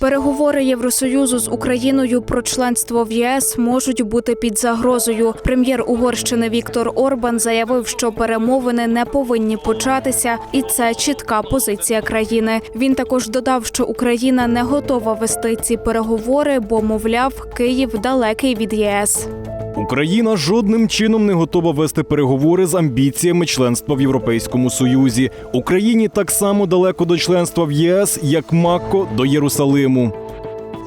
Переговори Євросоюзу з Україною про членство в ЄС можуть бути під загрозою. Прем'єр Угорщини Віктор Орбан заявив, що перемовини не повинні початися, і це чітка позиція країни. Він також додав, що Україна не готова вести ці переговори, бо мовляв, Київ далекий від ЄС. Україна жодним чином не готова вести переговори з амбіціями членства в Європейському Союзі. Україні так само далеко до членства в ЄС, як Макко до Єрусалиму.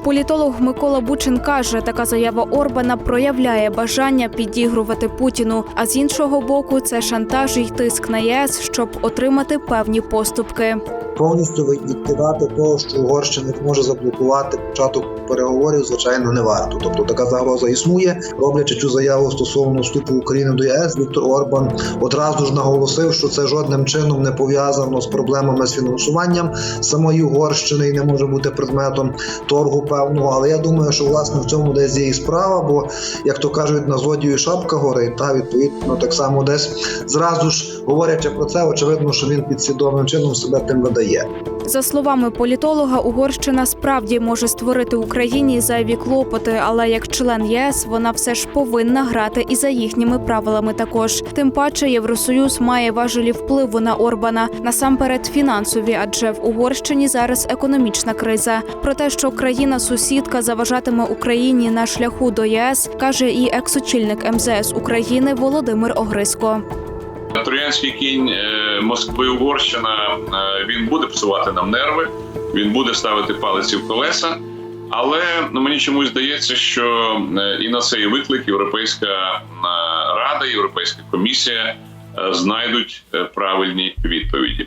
Політолог Микола Бучин каже, така заява Орбана проявляє бажання підігрувати Путіну. А з іншого боку, це шантаж і тиск на ЄС, щоб отримати певні поступки. Повністю відкидати того, що Угорщина може заблокувати початок переговорів, звичайно, не варто. Тобто така загроза існує. Роблячи цю заяву стосовно вступу України до ЄС, Віктор Орбан одразу ж наголосив, що це жодним чином не пов'язано з проблемами з фінансуванням самої Угорщини і не може бути предметом торгу певного. Але я думаю, що власне в цьому десь є і справа, бо як то кажуть, на злодію шапка горить, та відповідно так само десь зразу ж говорячи про це, очевидно, що він підсвідомим чином себе тим видає. За словами політолога, Угорщина справді може створити Україні зайві клопоти, але як член ЄС вона все ж повинна грати і за їхніми правилами. Також тим паче Євросоюз має важелі впливу на Орбана насамперед фінансові, адже в Угорщині зараз економічна криза. Про те, що країна-сусідка заважатиме Україні на шляху до ЄС, каже і екс-очільник МЗС України Володимир Огрисько. Троянський кінь е, Москви Угорщина е, він буде псувати нам нерви, він буде ставити палиці в колеса. Але ну, мені чомусь здається, що е, і на цей виклик Європейська рада, Європейська комісія знайдуть правильні відповіді.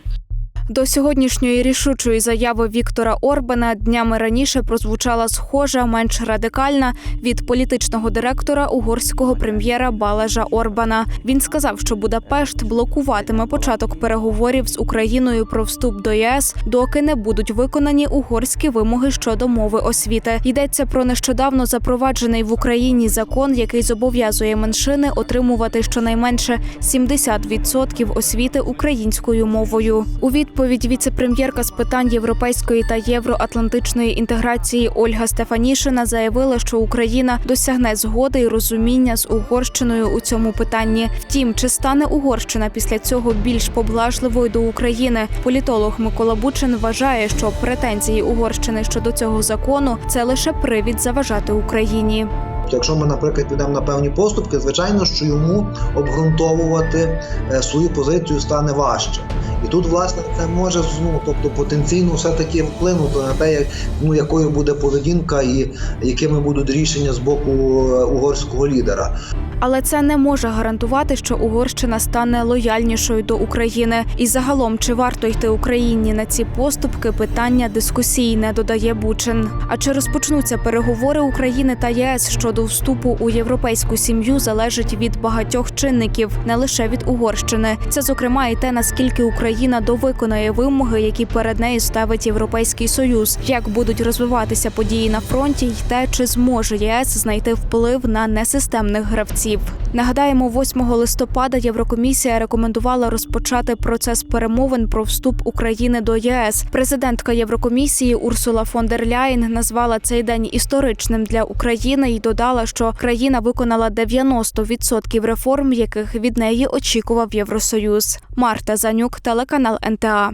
До сьогоднішньої рішучої заяви Віктора Орбана днями раніше прозвучала схожа, менш радикальна від політичного директора угорського прем'єра Балажа Орбана. Він сказав, що Будапешт блокуватиме початок переговорів з Україною про вступ до ЄС, доки не будуть виконані угорські вимоги щодо мови освіти. Йдеться про нещодавно запроваджений в Україні закон, який зобов'язує меншини отримувати щонайменше 70% освіти українською мовою. У відповідь віце-прем'єрка з питань європейської та євроатлантичної інтеграції Ольга Стефанішина заявила, що Україна досягне згоди і розуміння з Угорщиною у цьому питанні. Втім, чи стане Угорщина після цього більш поблажливою до України? Політолог Микола Бучин вважає, що претензії Угорщини щодо цього закону це лише привід заважати Україні. Якщо ми, наприклад, підемо на певні поступки, звичайно, що йому обґрунтовувати е, свою позицію стане важче. І тут, власне, це може ну, тобто потенційно все-таки вплинути на те, як, ну, якою буде поведінка і якими будуть рішення з боку е, угорського лідера. Але це не може гарантувати, що Угорщина стане лояльнішою до України. І загалом, чи варто йти Україні на ці поступки, питання дискусійне, додає Бучин. А чи розпочнуться переговори України та ЄС щодо вступу у європейську сім'ю залежить від багатьох чинників, не лише від Угорщини. Це зокрема і те, наскільки Україна довиконає вимоги, які перед нею ставить Європейський Союз, як будуть розвиватися події на фронті, й те, чи зможе ЄС знайти вплив на несистемних гравців. Нагадаємо, 8 листопада Єврокомісія рекомендувала розпочати процес перемовин про вступ України до ЄС. Президентка Єврокомісії Урсула фон дер Ляєн назвала цей день історичним для України і додала, що країна виконала 90% реформ, яких від неї очікував Євросоюз. Марта Занюк, телеканал НТА.